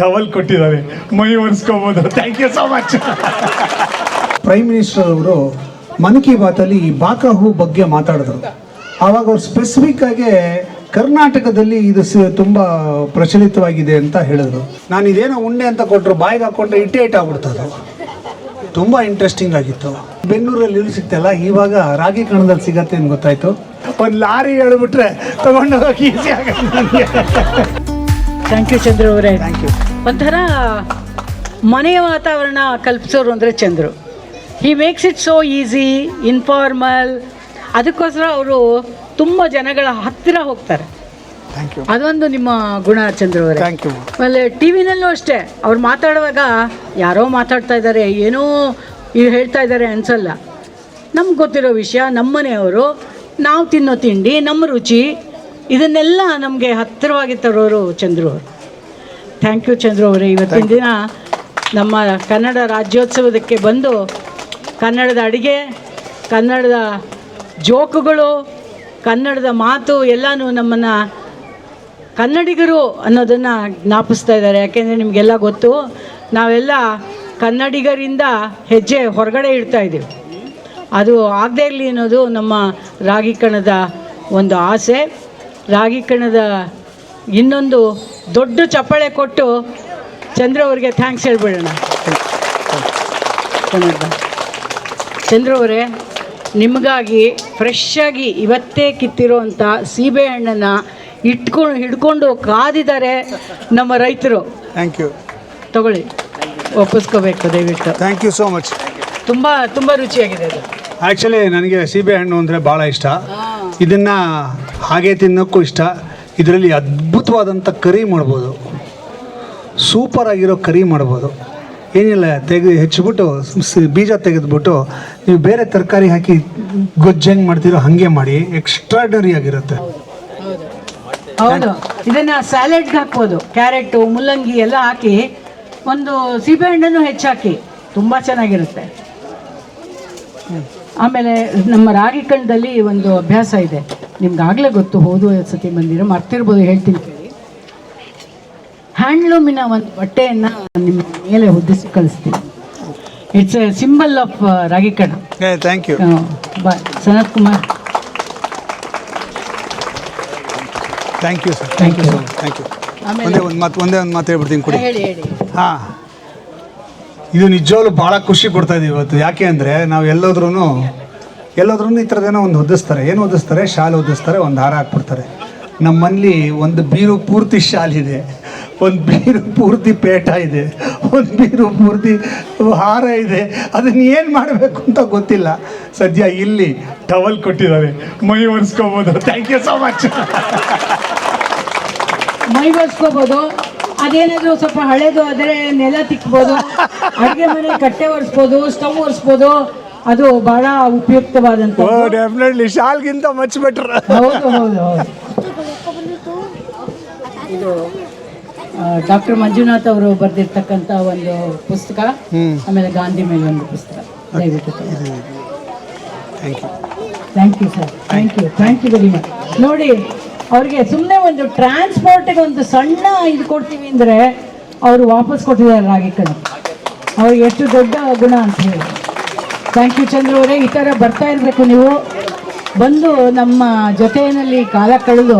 Towel ಕೊಟ್ಟಿದ್ದಾರೆ. ಮೈ ಒರೆಸ್ಕೋಬೋದು. Thank you so much prime minister ಅವರು ಮನ್ ಕಿ ಬಾತಲ್ಲಿ ಈ ಬಾಕಾಹು ಬಗ್ಗೆ ಮಾತಾಡಿದ್ರು. ಆವಾಗ ಅವ್ರು ಸ್ಪೆಸಿಫಿಕ್ ಆಗಿ ಕರ್ನಾಟಕದಲ್ಲಿ ಇದು ತುಂಬ ಪ್ರಚಲಿತವಾಗಿದೆ ಅಂತ ಹೇಳಿದ್ರು. ನಾನು ಇದೇನೋ ಉಂಡೆ ಅಂತ ಕೊಟ್ಟರು ಬಾಯಿಗೆ ಹಾಕೊಂಡ್ರೆ ಇಟ್ಟೆ ಇಟ್ ಆಗ್ಬಿಡ್ತದೆ ತುಂಬ ಇಂಟ್ರೆಸ್ಟಿಂಗ್ ಆಗಿತ್ತು. ಬೆಂಗಳೂರಲ್ಲಿ ಇಲ್ಲಿ ಸಿಗ್ತಲ್ಲ, ಇವಾಗ ರಾಗಿ ಕಣದಲ್ಲಿ ಸಿಗತ್ತೆ ಅಂತ ಗೊತ್ತಾಯ್ತು. ಒಂದು ಲಾರಿ ಹೇಳ್ಬಿಟ್ರೆ ತಗೊಂಡೋಗಿ ಈಸಿ ಆಗತ್ತೆ ಥ್ಯಾಂಕ್ ಯು ಚಂದ್ರು ಅವರೇ. ಥ್ಯಾಂಕ್ ಯು ಒಂಥರ ಮನೆಯ ವಾತಾವರಣ ಕಲ್ಪಿಸೋರು ಅಂದರೆ Chandru. He makes it so easy informal ಅದಕ್ಕೋಸ್ಕರ ಅವರು ತುಂಬ ಜನಗಳ ಹತ್ತಿರ ಹೋಗ್ತಾರೆ. ಥ್ಯಾಂಕ್ ಯು ಅದೊಂದು ನಿಮ್ಮ ಗುಣ ಚಂದ್ರ ಅವರೇ. ಥ್ಯಾಂಕ್ ಯು ಆಮೇಲೆ ಟಿ ವಿನಲ್ಲೂ ಅಷ್ಟೇ ಅವ್ರು ಮಾತಾಡುವಾಗ ಯಾರೋ ಮಾತಾಡ್ತಾ ಇದ್ದಾರೆ ಏನೋ ಇದು ಹೇಳ್ತಾ ಇದ್ದಾರೆ ಅನ್ಸಲ್ಲ. ನಮ್ಗೆ ಗೊತ್ತಿರೋ ವಿಷಯ ನಮ್ಮನೆಯವರು ನಾವು ತಿನ್ನೋ ತಿಂಡಿ ನಮ್ಮ ರುಚಿ ಇದನ್ನೆಲ್ಲ ನಮಗೆ ಹತ್ತಿರವಾಗಿ ತರೋರು ಚಂದ್ರು ಅವರು. ಥ್ಯಾಂಕ್ ಯು ಚಂದ್ರು ಅವರೇ. ಇವತ್ತಿನ ದಿನ ನಮ್ಮ ಕನ್ನಡ ರಾಜ್ಯೋತ್ಸವದಕ್ಕೆ ಬಂದು ಕನ್ನಡದ ಅಡುಗೆ ಕನ್ನಡದ ಜೋಕುಗಳು ಕನ್ನಡದ ಮಾತು ಎಲ್ಲನೂ ನಮ್ಮನ್ನು ಕನ್ನಡಿಗರು ಅನ್ನೋದನ್ನು ಜ್ಞಾಪಿಸ್ತಾ ಇದ್ದಾರೆ. ಯಾಕೆಂದರೆ ನಿಮಗೆಲ್ಲ ಗೊತ್ತು ನಾವೆಲ್ಲ ಕನ್ನಡಿಗರಿಂದ ಹೆಜ್ಜೆ ಹೊರಗಡೆ ಇಡ್ತಾ ಇದ್ದೀವಿ. ಅದು ಆಗದೇ ಇರಲಿ ಅನ್ನೋದು ನಮ್ಮ ರಾಗಿ ಕಣದ ಒಂದು ಆಸೆ. ರಾಗಿ ಕಣದ ಇನ್ನೊಂದು ದೊಡ್ಡ ಚಪ್ಪಾಳೆ ಕೊಟ್ಟು ಚಂದ್ರ ಅವ್ರಿಗೆ ಥ್ಯಾಂಕ್ಸ್ ಹೇಳ್ಬಿಡೋಣ. ಚಂದ್ರ ಅವರೇ ನಿಮಗಾಗಿ ಫ್ರೆಶ್ಶಾಗಿ ಆಗಿ ಇವತ್ತೇ ಸೀಬೆ ಹಣ್ಣನ್ನು ಇಟ್ಕೊಂಡು ಹಿಡ್ಕೊಂಡು ಕಾದಿದ್ದಾರೆ ನಮ್ಮ ರೈತರು. ಥ್ಯಾಂಕ್ ಯು ತಗೊಳ್ಳಿ. ಒಪ್ಪಿಸ್ಕೋಬೇಕು ದಯವಿಟ್ಟು. ಥ್ಯಾಂಕ್ ಯು ಸೋ ಮಚ್ ತುಂಬ ತುಂಬ ರುಚಿಯಾಗಿದೆ ಅದು. ಆ್ಯಕ್ಚುಲಿ ನನಗೆ ಸೀಬೆಹಣ್ಣು ಅಂದರೆ ಭಾಳ ಇಷ್ಟ. ಇದನ್ನು ಹಾಗೆ ತಿನ್ನೋಕ್ಕೂ ಇಷ್ಟ. ಇದರಲ್ಲಿ ಅದ್ಭುತವಾದಂಥ ಕರಿ ಮಾಡ್ಬೋದು. ಸೂಪರ್ ಆಗಿರೋ ಕರಿ ಮಾಡ್ಬೋದು. ಏನಿಲ್ಲ, ತೆಗೆದು ಹೆಚ್ಚಿಬಿಟ್ಟು ಬೀಜ ತೆಗೆದ್ಬಿಟ್ಟು, ನೀವು ಬೇರೆ ತರಕಾರಿ ಹಾಕಿ ಗೊಜ್ಜಂಗೆ ಮಾಡ್ತೀರೋ ಹಾಗೆ ಮಾಡಿ. ಎಕ್ಸ್ಟ್ರಾಡನರಿ ಆಗಿರುತ್ತೆ. ಹೌದು. ಇದನ್ನ ಸ್ಯಾಲೆಡ್ಗೆ ಹಾಕ್ಬೋದು. ಕ್ಯಾರೆಟು ಮುಲ್ಲಂಗಿ ಎಲ್ಲ ಹಾಕಿ ಒಂದು ಸೀಬೆಹಣ್ಣನ್ನು ಹೆಚ್ಚಾಕಿ. ತುಂಬ ಚೆನ್ನಾಗಿರುತ್ತೆ. ಆಮೇಲೆ ನಮ್ಮ ರಾಗಿ ಕಣ್ಣದಲ್ಲಿ ಒಂದು ಅಭ್ಯಾಸ ಇದೆ. ನಿಮ್ಗೆ ಆಗಲೇ ಗೊತ್ತು ಹೋದು ಸತಿ ಬಂದಿರೋ ಮರ್ತಿರ್ಬೋದು ಹೇಳ್ತೀನಿ ಕೇಳಿ. ಹ್ಯಾಂಡ್ಲೂಮಿನ ಒಂದು ಬಟ್ಟೆಯನ್ನು ನಿಮ್ಮ ಮೇಲೆ ಹೊದಿಸಿ ಕಳಿಸ್ತೀನಿ. It's a symbol of ragi ಕಣ ಏ thank you bye Sanath Kumar. Thank you sir thank you sir thank you ಆಮೇಲೆ ಒಂದೇ ಒಂದು ಮಾತು ಒಂದೇ ಒಂದು ಮಾತು ಹೇಳ್ಬಿಡ್ತೀನಿ ಕೊಡಿ. ಹೇಳಿ ಹೇಳಿ. ಹಾಂ. ಇದು ನಿಜವಾಗ್ಲೂ ಭಾಳ ಖುಷಿ ಕೊಡ್ತಾ ಇದೆ ಇವತ್ತು. ಯಾಕೆ ಅಂದರೆ ನಾವು ಎಲ್ಲೋದ್ರೂ ಎಲ್ಲೋದ್ರೂ ಈ ಥರದ್ದೇನೋ ಒಂದು ಹೊದಿಸ್ತಾರೆ ಏನು ಹೊದಿಸ್ತಾರೆ ಶಾಲು ಹೊದಿಸ್ತಾರೆ ಒಂದು ಹಾರ ಹಾಕ್ಬಿಡ್ತಾರೆ. ನಮ್ಮ ಮನೇಲಿ ಒಂದು ಬೀರು ಪೂರ್ತಿ ಶಾಲಿದೆ ಒಂದು ಬೀರು ಪೂರ್ತಿ ಪೇಟ ಇದೆ. ಒಂದು ಬೀರು ಪೂರ್ತಿ ಹಾರ ಇದೆ. ಅದನ್ನ ಏನು ಮಾಡಬೇಕು ಅಂತ ಗೊತ್ತಿಲ್ಲ. ಸದ್ಯ ಇಲ್ಲಿ ಟವಲ್ ಕೊಟ್ಟಿದ್ದಾರೆ. ಮೈ ಒರೆಸ್ಕೋಬೋದು. ಥ್ಯಾಂಕ್ ಯು ಸೋ ಮಚ್ ಮೈ ಅದೇನಾದರೂ ಅದೇನಾದ್ರು ಸ್ವಲ್ಪ ಹಳೇದು ಆದರೆ ನೆಲ ತಿಕ್ಬೋದು. ಅಡುಗೆ ಮನೆ ಕಟ್ಟೆ ಒರೆಸ್ಬೋದು ಸ್ಟವ್ ಒರೆಸ್ಬೋದು. ಅದು ಬಹಳ ಉಪಯುಕ್ತವಾದಂಥ ಡೆಫಿನೆಟ್ಲಿ ಶಾಲ್ಗಿಂತ ಮಚ್ ಬೆಟ್ರ್ ಹೌದು ಹೌದು ಹೌದು. ಇದು ಡಾಕ್ಟರ್ ಮಂಜುನಾಥ್ ಅವರು ಬರೆದಿರ್ತಕ್ಕಂಥ ಒಂದು ಪುಸ್ತಕ. ಆಮೇಲೆ ಗಾಂಧಿ ಮೇಲೆ ಒಂದು ಪುಸ್ತಕ. ದಯವಿಟ್ಟು thank you thank you sir thank you thank you very much ನೋಡಿ ಅವ್ರಿಗೆ ಸುಮ್ಮನೆ ಒಂದು ಟ್ರಾನ್ಸ್ಪೋರ್ಟಿಗೆ ಒಂದು ಸಣ್ಣ ಇದು ಕೊಡ್ತೀವಿ ಅಂದರೆ ಅವರು ವಾಪಸ್ ಕೊಟ್ಟಿದ್ದಾರೆ ರಾಗಿ ಕಡೆ ಅವ್ರಿಗೆ ಎಷ್ಟು ದೊಡ್ಡ ಗುಣ ಅಂತ ಹೇಳಿ. ಥ್ಯಾಂಕ್ ಯು ಚಂದ್ರ ಅವರೇ. ಈ ಥರ ಬರ್ತಾ ಇರಬೇಕು ನೀವು. ಬಂದು ನಮ್ಮ ಜೊತೆಯಲ್ಲಿ ಕಾಲ ಕಳೆದು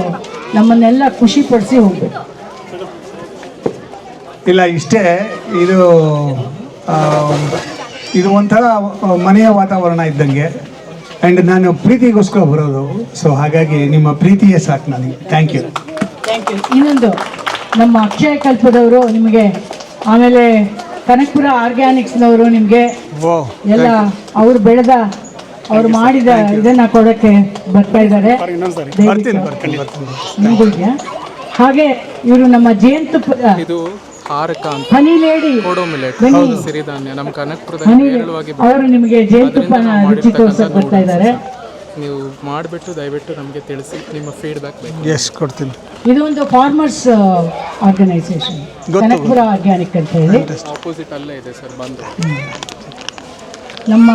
ನಮ್ಮನ್ನೆಲ್ಲ ಖುಷಿ ಪಡಿಸಿ ಹೋಗ್ಬೇಕು. ಇಲ್ಲ, ಇಷ್ಟೇ. ಇದು ಇದು ಒಂಥರ ಮನೆಯ ವಾತಾವರಣ ಇದ್ದಂಗೆ. ಆ್ಯಂಡ್ ನಾನು ಪ್ರೀತಿಗೋಸ್ಕರ ಬರೋದು. ಸೊ ಹಾಗಾಗಿ ನಿಮ್ಮ ಪ್ರೀತಿಯೇ ಸಾಕು ನನಗೆ. ಥ್ಯಾಂಕ್ ಯು ಥ್ಯಾಂಕ್ ಯು ಇನ್ನೊಂದು ನಮ್ಮ ಅಕ್ಷಯ ಕಲ್ಪದವರು ನಿಮಗೆ ಆಮೇಲೆ ಕನಕಪುರ ಆರ್ಗ್ಯಾನಿಕ್ಸ್ನವರು ನಿಮಗೆ ಎಲ್ಲ ಅವ್ರು ಬೆಳೆದ ಅವ್ರು ಮಾಡಿದ ಇದನ್ನ ಕೊಡಕ್ಕೆ ಬರ್ತಾ ಇದ್ದಾರೆ. ಬರ್ತೀನಿ ಬರ್ತೀನಿ ಬರ್ತೀನಿ ಹಾಗೆ ಇವರು ನಮ್ಮ ಜಯಂತ ಇದು ಹಾರಕ ಅಂತ ಹನಿ ಲೇಡಿ ಕೊಡೋ ಮಿಲೆಟ್ ಹೌದು ಸಿರಿಧಾನ್ಯ. ನಮ್ಮ ಕನಕಪುರದಲ್ಲಿ ಹನಿ ಹೇರಳವಾಗಿ ಅವರು ನಿಮಗೆ ಜೇನುತುಪ್ಪನ ರುಚಿ ತೋರ್ಸಕ್ ಬರ್ತಾ ಇದ್ದಾರೆ. ನೀವು ಮಾಡಿಬಿಟ್ಟು ದಯವಿಟ್ಟು ನಮಗೆ ತಿಳಿಸಿ ನಿಮ್ಮ ಫೀಡ್ಬ್ಯಾಕ್ ಬೇಕು. ಎಸ್ ಕೊಡ್ತೀನಿ. ಇದು ಒಂದು ಫಾರ್ಮರ್ಸ್ ಆರ್ಗನೈಸೇಷನ್ ಕನಕಪುರ ಆರ್ಗ್ಯಾನಿಕ್ ಅಂತ ಹೇಳಿ. ಆಪೋಸಿಟ್ ಅಲ್ಲೇ ಇದೆ ಸರ್ ಬಂದು. ನಮ್ಮ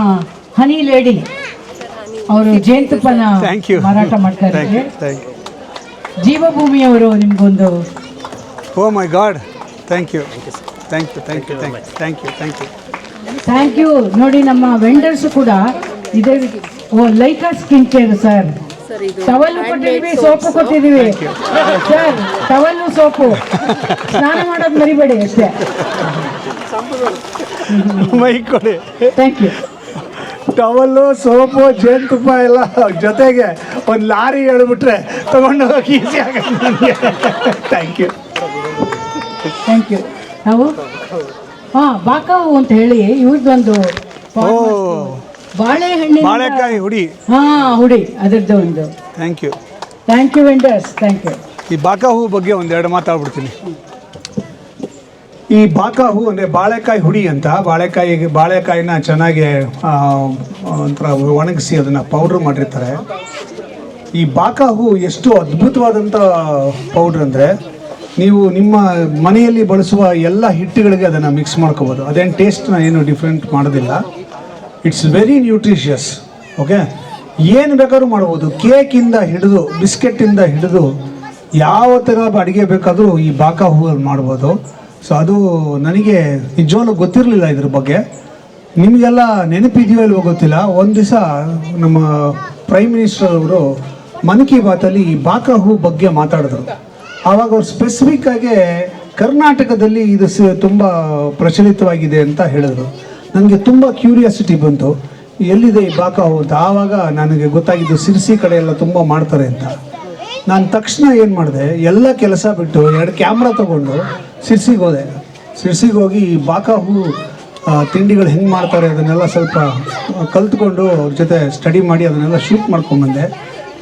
ಹನಿ ಲೇಡಿ ಅವರು ಜೇನುತುಪ್ಪನ ಮಾರಾಟ ಮಾಡ್ತಾ ಥ್ಯಾಂಕ್ ಯು ಇದ್ದಾರೆ ಜೀವಭೂಮಿಯವರು ನಿಮ್ಗೊಂದು ಓ my God thank you thank you thank you thank you thank you thank you thank you ನೋಡಿ ನಮ್ಮ ವೆಂಡರ್ಸ್ ಕೂಡ ಇದೇ ಓ ಲೈಕಾ ಸ್ಕಿನ್ ಕೇರ್ ಸರ್ ಟವಲ್ ಕೊಟ್ಟಿದ್ದೀವಿ ಸೋಪು ಕೊಟ್ಟಿದ್ದೀವಿ. ಸರ್ ಟವಲ್ಲು ಸೋಪು ಸ್ನಾನ ಮಾಡೋದು ಮರಿಬೇಡಿ ಅಷ್ಟೇ. ಮೈ ಕೊಡಿ. ಥ್ಯಾಂಕ್ ಯು ಟವಲ್ಲು ಸೋಪು ಜೇನುತುಪ್ಪ ಎಲ್ಲ ಜೊತೆಗೆ ಒಂದು ಲಾರಿ ಹೇಳ್ಬಿಟ್ರೆ ಹೋಗಿ ಈಸಿ ಆಗುತ್ತೆ ನನಗೆ. ಥ್ಯಾಂಕ್ ಯು ಥ್ಯಾಂಕ್ ಯು ನಾವು? ಹಾಂ ಬಾಕಾವು ಅಂತ ಹೇಳಿ ಇವ್ರದ್ದೊಂದು ಬಾಳೆಹಣ್ಣಿನ ಬಾಳೆಕಾಯಿ ಹುಡಿ. ಹಾಂ ಹುಡಿ. ಅದರದ್ದು ಒಂದು. Thank you thank you vendors thank you ಈ ಬಾಕಾ ಹೂ ಬಗ್ಗೆ ಒಂದೆರಡು ಮಾತಾಡ್ಬಿಡ್ತೀನಿ. ಈ ಬಾಕಾ ಹೂ ಅಂದರೆ ಬಾಳೆಕಾಯಿ ಹುಡಿ ಅಂತ ಬಾಳೆಕಾಯಿಗೆ ಬಾಳೆಕಾಯಿನ ಚೆನ್ನಾಗಿ ಒಂಥರ ಒಣಗಿಸಿ ಅದನ್ನು ಪೌಡ್ರ್ ಮಾಡಿರ್ತಾರೆ. ಈ ಬಾಕಾ ಹೂ ಎಷ್ಟು ಅದ್ಭುತವಾದಂಥ ಪೌಡ್ರ್ ಅಂದರೆ ನೀವು ನಿಮ್ಮ ಮನೆಯಲ್ಲಿ ಬಳಸುವ ಎಲ್ಲ ಹಿಟ್ಟುಗಳಿಗೆ ಅದನ್ನು ಮಿಕ್ಸ್ ಮಾಡ್ಕೋಬೋದು. ಅದೇನು ಟೇಸ್ಟ್ನ ಏನು ಡಿಫ್ರೆಂಟ್ ಮಾಡೋದಿಲ್ಲ. ಇಟ್ಸ್ ವೆರಿ ನ್ಯೂಟ್ರಿಷಿಯಸ್ ಓಕೆ ಏನು ಬೇಕಾದ್ರೂ ಮಾಡ್ಬೋದು. ಕೇಕಿಂದ ಹಿಡಿದು ಬಿಸ್ಕೆಟಿಂದ ಹಿಡಿದು, ಯಾವ ಥರ ಅಡುಗೆ ಬೇಕಾದರೂ ಈ ಬಾಕ ಹೂವಲ್ಲಿ ಮಾಡ್ಬೋದು. ಸೊ ಅದು ನನಗೆ ನಿಜವಾಗ್ಲೂ ಗೊತ್ತಿರಲಿಲ್ಲ ಇದ್ರ ಬಗ್ಗೆ. ನಿಮಗೆಲ್ಲ ನೆನಪಿದೆಯೋ ಇಲ್ವೋ ಗೊತ್ತಿಲ್ಲ. ಒಂದು ದಿವಸ ನಮ್ಮ ಪ್ರೈಮ್ ಮಿನಿಸ್ಟರ್ ಅವರು ಮನ್ ಕಿ ಬಾತಲ್ಲಿ ಈ ಬಾಕ ಹೂ ಬಗ್ಗೆ ಮಾತಾಡಿದ್ರು. ಆವಾಗ ಅವ್ರು ಸ್ಪೆಸಿಫಿಕ್ ಆಗಿ ಕರ್ನಾಟಕದಲ್ಲಿ ಇದು ಸ ತುಂಬ ಪ್ರಚಲಿತವಾಗಿದೆ ಅಂತ ಹೇಳಿದ್ರು. ನನಗೆ ತುಂಬ ಕ್ಯೂರಿಯಾಸಿಟಿ ಬಂತು. ಎಲ್ಲಿದೆ ಈ ಬಾಕ ಅಂತ. ಆವಾಗ ನನಗೆ ಗೊತ್ತಾಗಿದ್ದು ಸಿರ್ಸಿ ಕಡೆ ಎಲ್ಲ ತುಂಬ ಮಾಡ್ತಾರೆ ಅಂತ. ನಾನು ತಕ್ಷಣ ಏನು ಮಾಡಿದೆ, ಎಲ್ಲ ಕೆಲಸ ಬಿಟ್ಟು ಎರಡು ಕ್ಯಾಮ್ರಾ ತೊಗೊಂಡು ಸಿರ್ಸಿಗೆ ಹೋದೆ. ಸಿರ್ಸಿಗೆ ಹೋಗಿ ಈ ಬಾಕ ಹೂ ತಿಂಡಿಗಳು ಹೆಂಗೆ ಮಾಡ್ತಾರೆ ಅದನ್ನೆಲ್ಲ ಸ್ವಲ್ಪ ಕಲ್ತ್ಕೊಂಡು ಅವ್ರ ಜೊತೆ ಸ್ಟಡಿ ಮಾಡಿ ಅದನ್ನೆಲ್ಲ ಶೂಟ್ ಮಾಡ್ಕೊಂಬಂದೆ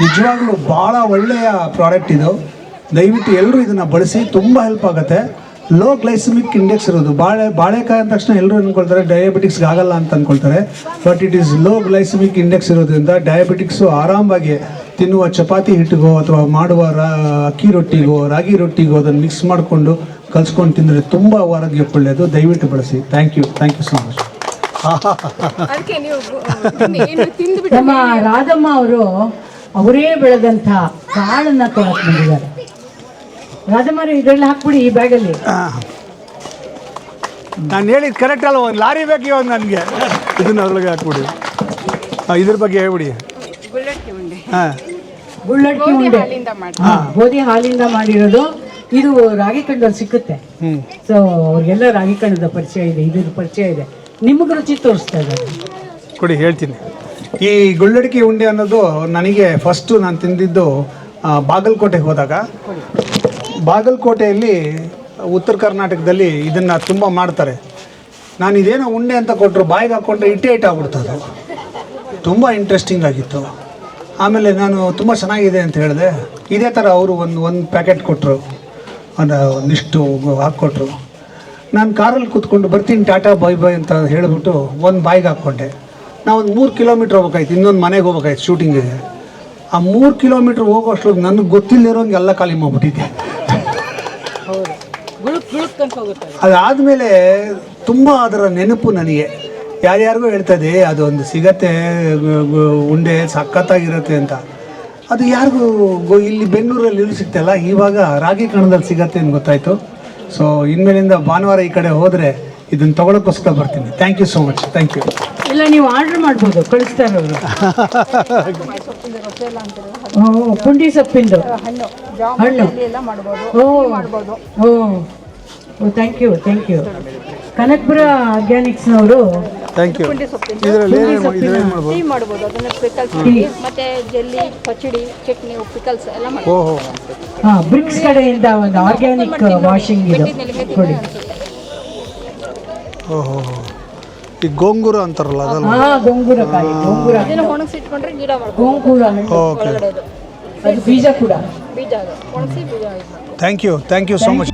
ನಿಜವಾಗ್ಲೂ ಭಾಳ ಒಳ್ಳೆಯ ಪ್ರಾಡಕ್ಟ್ ಇದು. ದಯವಿಟ್ಟು ಎಲ್ಲರೂ ಇದನ್ನು ಬಳಸಿ ತುಂಬ ಹೆಲ್ಪ್ ಆಗುತ್ತೆ. ಲೋ ಗ್ಲೈಸಮಿಕ್ ಇಂಡೆಕ್ಸ್ ಇರೋದು. ಬಾಳೆ ಬಾಳೆಕಾಯಿ ಅಂದ ತಕ್ಷಣ ಎಲ್ಲರೂ ಅಂದ್ಕೊಳ್ತಾರೆ ಡಯಾಬಿಟಿಕ್ಸ್ಗೆ ಆಗಲ್ಲ ಅಂತ ಅಂದ್ಕೊಳ್ತಾರೆ but it is low glycaemic index ಇರೋದ್ರಿಂದ ಡಯಾಬಿಟಿಕ್ಸು ಆರಾಮಾಗಿ ತಿನ್ನುವ ಚಪಾತಿ ಹಿಟ್ಟಿಗೋ ಅಥವಾ ಮಾಡುವ ರಾ ಅಕ್ಕಿ ರೊಟ್ಟಿಗೋ ರಾಗಿ ರೊಟ್ಟಿಗೋ ಅದನ್ನು ಮಿಕ್ಸ್ ಮಾಡಿಕೊಂಡು ಕಲ್ಸ್ಕೊಂಡು ತಿಂದರೆ ತುಂಬ ಆರೋಗ್ಯಕ್ಕೆ ಒಳ್ಳೆಯದು ದಯವಿಟ್ಟು ಬಳಸಿ. Thank you thank you so much ಅದಕ್ಕೆ ನೀವು ತಿಂದು- ಏನು ತಿಂದ್ಬಿಟ್ಟು ನಮ್ಮ ರಾಧಮ್ಮ ಅವರು ಅವರೇ ಬೆಳೆದಂಥ ಕಾಳನ್ನು ಕೊಡಕ್ಕೆ ಬಂದಿದ್ದಾರೆ ಇದರಲ್ಲಿ ಹಾಕ್ಬಿಡಿ ಈ ಬ್ಯಾಗಲ್ಲಿ. ನಾನು ಹೇಳಿದ ಕರೆಕ್ಟ್ ಅಲ್ಲ ಒಂದು ಲಾರಿ ಬೇಕು ಇವಾಗ ನನಗೆ. ಇದನ್ನ ಅದ್ರೊಳಗೆ ಹಾಕ್ಬಿಡಿ. ಹಾಂ ಇದ್ರ ಬಗ್ಗೆ ಹೇಳ್ಬಿಡಿ. ಗುಳ್ಳಟ್ಟಿ ಉಂಡೆ. ಹಾಂ. ಬುಳ್ಳಟ್ಟಿ ಗೋಧಿ ಉಂಡೆ. ಹಾಲಿಂದ ಮಾಡಿ ಗೋಧಿ ಹಾಲಿಂದ ಮಾಡಿರೋದು. ಇದು ರಾಗಿ ಕಣ್ಣಲ್ಲಿ ಸಿಕ್ಕುತ್ತೆ. ಹ್ಞೂ ಸೊ ಅವ್ರಿಗೆಲ್ಲ ರಾಗಿ ಕಣ್ಣದ ಪರಿಚಯ ಇದೆ ಇದ್ರ ಪರಿಚಯ ಇದೆ. ನಿಮಗೆ ರುಚಿ ತೋರಿಸ್ತಾ ಇದ್ದಾರೆ. ಕೊಡಿ ಹೇಳ್ತೀನಿ. ಈ ಗುಳ್ಳಡಿಕೆ ಉಂಡೆ ಅನ್ನೋದು ನನಗೆ ಫಸ್ಟು ನಾನು ತಿಂದಿದ್ದು ಬಾಗಲಕೋಟೆಗೆ ಹೋದಾಗ. ಬಾಗಲಕೋಟೆಯಲ್ಲಿ ಉತ್ತರ ಕರ್ನಾಟಕದಲ್ಲಿ ಇದನ್ನು ತುಂಬ ಮಾಡ್ತಾರೆ. ನಾನು ಇದೇನೋ ಉಂಡೆ ಅಂತ ಕೊಟ್ಟರು ಬಾಯಿಗೆ ಹಾಕ್ಕೊಂಡ್ರೆ ಇಟ್ಟೆ ಆಗ್ಬಿಡ್ತದೆ ತುಂಬ ಇಂಟ್ರೆಸ್ಟಿಂಗ್ ಆಗಿತ್ತು. ಆಮೇಲೆ ನಾನು ತುಂಬ ಚೆನ್ನಾಗಿದೆ ಅಂತ ಹೇಳಿದೆ. ಇದೇ ಥರ ಅವರು ಒಂದು ಒಂದು ಪ್ಯಾಕೆಟ್ ಕೊಟ್ಟರು ಒಂದು ಒಂದಿಷ್ಟು ಹಾಕ್ಕೊಟ್ರು. ನಾನು ಕಾರಲ್ಲಿ ಕೂತ್ಕೊಂಡು ಬರ್ತೀನಿ, ಟಾಟಾ ಬಾಯ್ ಬಾಯ್ ಅಂತ ಹೇಳಿಬಿಟ್ಟು ಒಂದು ಬಾಯ್ಗೆ ಹಾಕ್ಕೊಂಡೆ. ನಾವು ಒಂದು ಮೂರು ಕಿಲೋಮೀಟ್ರ್ ಹೋಗ್ಬೇಕಾಯ್ತು, ಇನ್ನೊಂದು ಮನೆಗೆ ಹೋಗ್ಬೇಕಾಯ್ತು ಶೂಟಿಂಗಿಗೆ ಆ ಮೂರು ಕಿಲೋಮೀಟ್ರ್ ಹೋಗೋ ಅಷ್ಟು ನನಗೆ ಗೊತ್ತಿಲ್ಲದಿರೋಂಗೆ ಎಲ್ಲ ಖಾಲಿ ಮಾಡಿಬಿಟ್ಟಿದ್ದೆ. ಅದಾದಮೇಲೆ ತುಂಬ ಅದರ ನೆನಪು ನನಗೆ. ಯಾರ್ಯಾರಿಗೂ ಹೇಳ್ತದೆ ಅದೊಂದು ಸಿಗತ್ತೆ ಉಂಡೆ ಸಖತ್ತಾಗಿರುತ್ತೆ ಅಂತ. ಅದು ಯಾರಿಗೂ ಇಲ್ಲಿ ಬೆಂಗಳೂರಲ್ಲಿ ಇಲ್ಲಿ ಸಿಗ್ತಲ್ಲ ಇವಾಗ ರಾಗಿ ಕಣದಲ್ಲಿ ಸಿಗತ್ತೆ ಅಂತ ಗೊತ್ತಾಯಿತು. ಸೊ ಇನ್ಮೇಲಿಂದ ಭಾನುವಾರ ಈ ಕಡೆ ಹೋದರೆ ಇದನ್ನು ತೊಗೊಳಕ್ಕೋಸ್ಕರ ಬರ್ತೀನಿ. Thank you so much thank you ಇಲ್ಲ ನೀವು ಆರ್ಡರ್ ಮಾಡ್ಬೋದು. ಕಳಿಸ್ತಾರೆ ಅವರು ಓ ಪುಂಡಿ ಸೊಪ್ಪಿಂದು. ಹಣ್ಣು. ಹಣ್ಣು. ಹ್ಞೂ ಎಲ್ಲ ಮಾಡ್ಬೋದು. ಓ ಮಾಡ್ಬೋದು. ಓ thank you thank you Kanakapura ಆರ್ಗ್ಯಾನಿಕ್ಸ್ನವರು thank you ಇದರಲ್ಲಿ ಟೀ ಮಾಡ್ಬೋದು ಅದನ್ನ ಪಿಕಲ್ಸ್ ಮತ್ತೆ ಜೆಲ್ಲಿ ಪಚಡಿ ಚಟ್ನಿ ಪಿಕಲ್ಸ್ ಎಲ್ಲ ಮಾಡ್ಬೋದು. ಓಹೋ. ಹಾಂ ಬ್ರಿಕ್ಸ್ ಕಡೆಯಿಂದ ಒಂದು ಆರ್ಗ್ಯಾನಿಕ್ ವಾಷಿಂಗ್ ಇದು. ಕೊಡಿ. ಓಹೋ ಈ ಗೋಂಗೂರ ಅಂತಾರಲ್ಲ ಅದಲ್ಲ ಹಾ ಗೋಂಗೂರ ಕಾಯಿ ಗೋಂಗೂರ ಅದನ್ನ ಒಣಗಿಸಿಟ್ಕೊಂಡ್ರೆ ಗಿಡ ಮಾಡ್ಬೋದು. ಗೋಂಗೂರ ಓಕೆ. ಅದು ಬೀಜ ಕೂಡ. ಬೀಜ ಅದು. ಒಣಗಿಸಿ ಬೀಜ thank you thank you so much